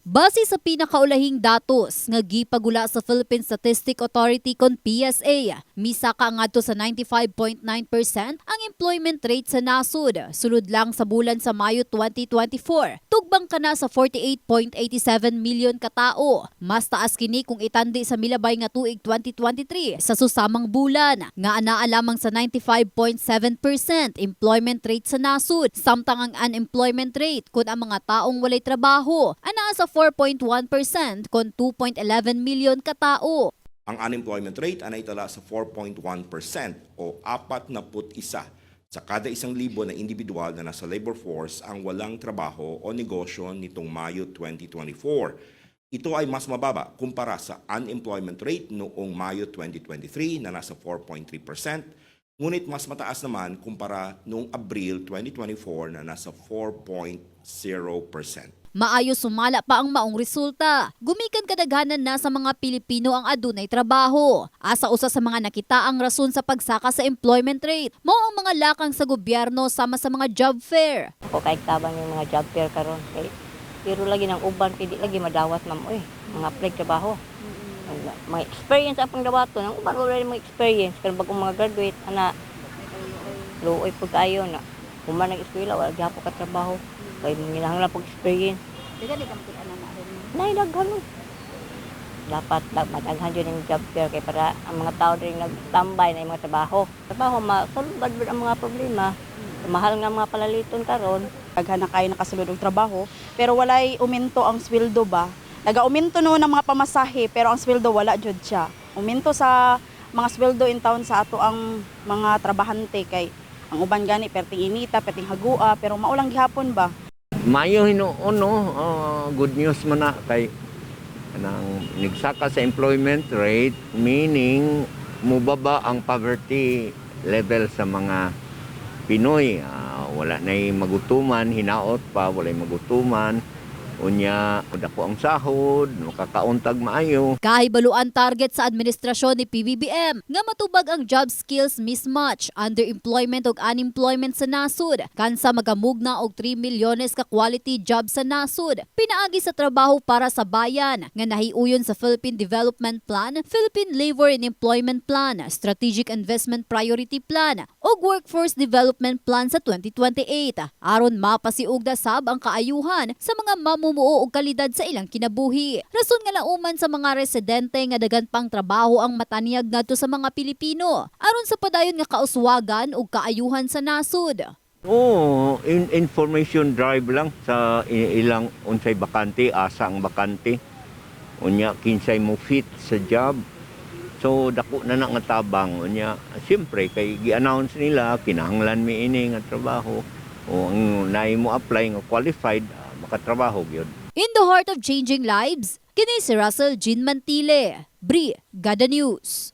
Base sa pinakaulahing datos nga gipagula sa Philippine Statistic Authority kon PSA, misa ka ngadto sa 95.9% ang employment rate sa nasud, sulod lang sa bulan sa Mayo 2024. Tugbang ka na sa 48.87 million katao. Mas taas kini kung itandi sa milabay nga tuig 2023 sa susamang bulan nga anaa lamang sa 95.7% employment rate sa nasud samtang ang unemployment rate kun ang mga taong walay trabaho anaa sa 4.1% kon 2.11 million katao. Ang unemployment rate ay naitala sa 4.1% o 41 sa kada isang libo na individual na nasa labor force ang walang trabaho o negosyo nitong Mayo 2024. Ito ay mas mababa kumpara sa unemployment rate noong Mayo 2023 na nasa 4.3%, ngunit mas mataas naman kumpara noong Abril 2024 na nasa 4.0%. Maayo sumala pa ang maong resulta. Gumikan kadaghanan na sa mga Pilipino ang adunay trabaho. Asa usa sa mga nakita ang rason sa pagsaka sa employment rate. Mao ang mga lakang sa gobyerno sama sa mga job fair. Ako kahit tabang yung mga job fair karon kay pero lagi ng uban kay di lagi madawat ma'am oy mga play trabaho. May experience ang pangdawato ng uban wala mga experience kan bagong mga graduate ana luoy pag ayo na human nag eskwela wala gyapon ka trabaho kay nginahanglan pag experience. Dili ka makita na na. Nay daghan. Dapat dag madaghan jud yung job fair kay para ang mga tao rin nagtambay na yung mga trabaho. Trabaho masulbad ang mga problema. Mahal nga mga palaliton karon. Daghan na kayo nakasulod og trabaho, pero walay uminto ang sweldo ba? Naga-uminto no ng mga pamasahe, pero ang sweldo wala jud siya. Uminto sa mga sweldo in town sa ato ang mga trabahante kay ang uban gani perting inita, perting hagua, pero maulang gihapon ba? Mayo hinuon no, ah, good news man na kay nang nigsaka sa employment rate meaning mubaba ang poverty level sa mga Pinoy. Ah, wala na magutuman, hinaot pa, wala magutuman. Unya, dako ang sahod, makakauntag maayo. Kahibaluan target sa administrasyon ni PBBM nga matubag ang job skills mismatch, underemployment ug unemployment sa nasud. Kansa magamugna og 3 milyones ka quality job sa nasud. Pinaagi sa trabaho para sa bayan nga nahiuyon sa Philippine Development Plan, Philippine Labor and Employment Plan, Strategic Investment Priority Plan ug Workforce Development Plan sa 2028 aron mapasiugda sab ang kaayuhan sa mga mamumuo og kalidad sa ilang kinabuhi. Rason nga lauman sa mga residente nga dagan pang trabaho ang matanyag ngadto sa mga Pilipino aron sa padayon nga kauswagan ug kaayuhan sa nasud. Oo, in- information drive lang sa ilang unsay bakante, asa ang bakante. Unya, kinsay mo fit sa job. So, dako na na nga tabang. Unya, siyempre, kay gi-announce nila, kinahanglan mi ini nga trabaho. O ang naay mo apply nga qualified, makatrabaho gyud. In the heart of changing lives, kini si Russell Jean Mantile, Bri, Gada News.